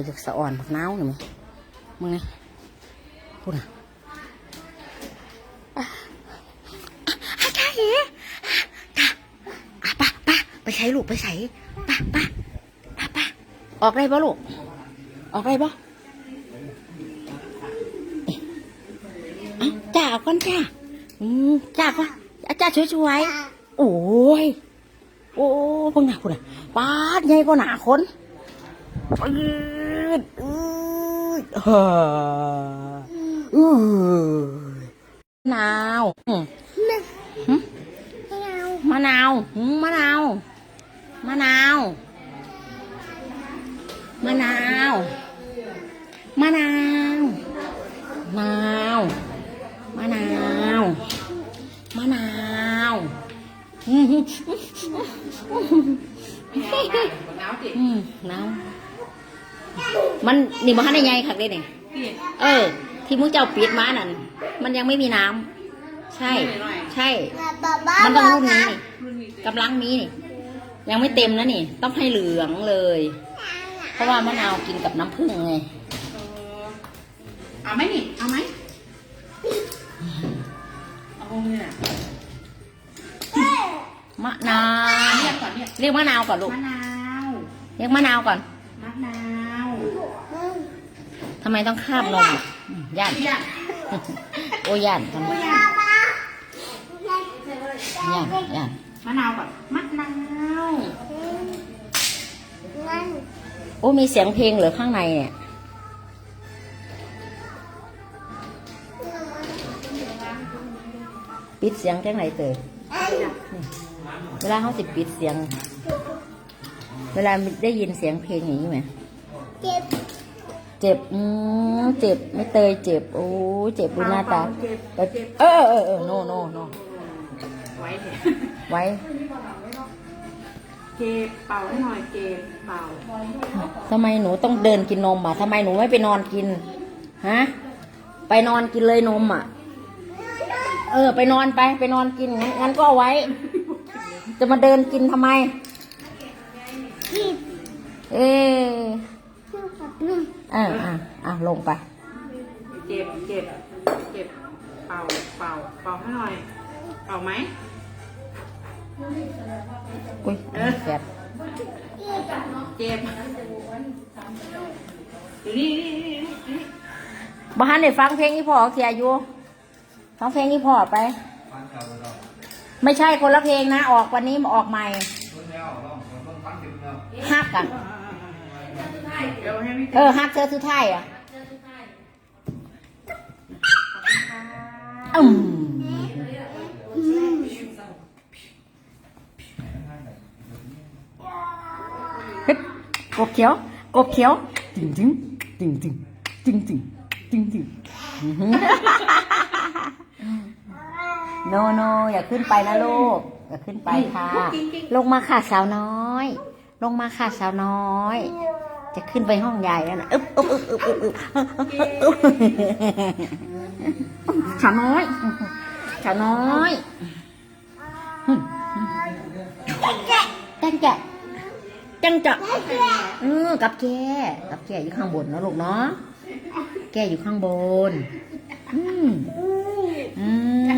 อยจะสะอ่อนบักน้าวหน่อยไหมมึงไงพูดนะอะอะจ้าเอ๋จ้าอะไป้าป้าไปใช้ลูกไปใส่ป้าป้าป้าป้าออกได้ปะลูก ออกได้ปะเอ๊ะอะจ้าก่อนจ้าอืมจ้าก่อนอะจ้าช่วยโอ้ยโอ้พวกหนาคุณอะปาดไงก็หนาคน อืดอืดเฮ้ออืดมะนาวอืมหึมะนาวหืมมะนาวมะนาวมะนาวมะนาวนาวมะนาวมะนาวอืมหนาวติดอืมหนาว มันนี่มันได้ไงคักเด้นี่ติดเออ ที่มึงเจ้าปิดมานั่นมันยังไม่มีน้ำใช่ ใช่ มันต้องรุ่นนี้นี่รุ่นนี้กำลังมีนี่ยังไม่เต็มนะนี่ ต้องให้เหลืองเลย เพราะว่ามะนาวกินกับน้ำผึ้งไงเออเอาไหมนี่เอาไหมเอาเนี่ยมะนาวเรียกก่อนเนี่ยเรียกมะนาวก่อนลูกมะนาวเรียกมะนาวก่อนมะนาว ทำไมต้องคาบนมอะอืมย่านอยากโอ้ย่านทำไมอยากย่านย่านมะนาวก่อนมะนาวโอ้มีเสียงเพลงเหรอข้างในเนี่ยปิดเสียงจังไหนเตยนี่เวลาเขาสิปิดเสียง เวลาได้ยินเสียงเพลงอย่างนี้ไหม เจ็บ อืมเจ็บ ไม่เตยเจ็บ โอ้เจ็บดูหน้าตาเจ็บเออเออเออเออโนโนโนไว้เถอะไว้เก็บเป่าให้หน่อยเก็บเป่าทำไมหนูต้องเดินกินนมอะทำไมหนูไม่ไปนอนกิน ฮะ ไปนอนกินเลยนมอะ เออ ไปนอนไปไปนอนกินงั้นงั้นก็เอาไว้ จะมาเดินกินทำไม เอ ออ่าอ่าอ่าลงไป เจ็บเจ็บเจ็บเป่าเป่าเป่าให้หน่อยเป่าไหมอุ้ยแสบเจ็บอยู่นี่นี่นี่นี่บ้านได้ฟังเพลงนี้พ่อเสียอยู่ฟังเพลงนี้พ่อไป ไม่ใช่คนละเพลงนะ ออกวันนี้มาออกใหม่ฮักอะ เดี๋ยวให้พี่เออฮักเธอสุดท้ายอะอืมเฮ้ยกบเขียวกบเขียวจึงจึงจึงจึงจึงจึงจึงจึงอื้อหือ โนโนอย่าขึ้นไปนะลูก อย่าขึ้นไปค่ะ ลงมาค่ะสาวน้อย ลงมาค่ะสาวน้อย จะขึ้นไปห้องใหญ่แล้วนะอึ๊บอึ๊บอึ๊บอึ๊บอึ๊บอึ๊บอึ๊บสาวน้อยสาวน้อยจังแกะจังจะเออกับแกกับแกอยู่ข้างบนนะลูกเนาะแกอยู่ข้างบน อืมอืม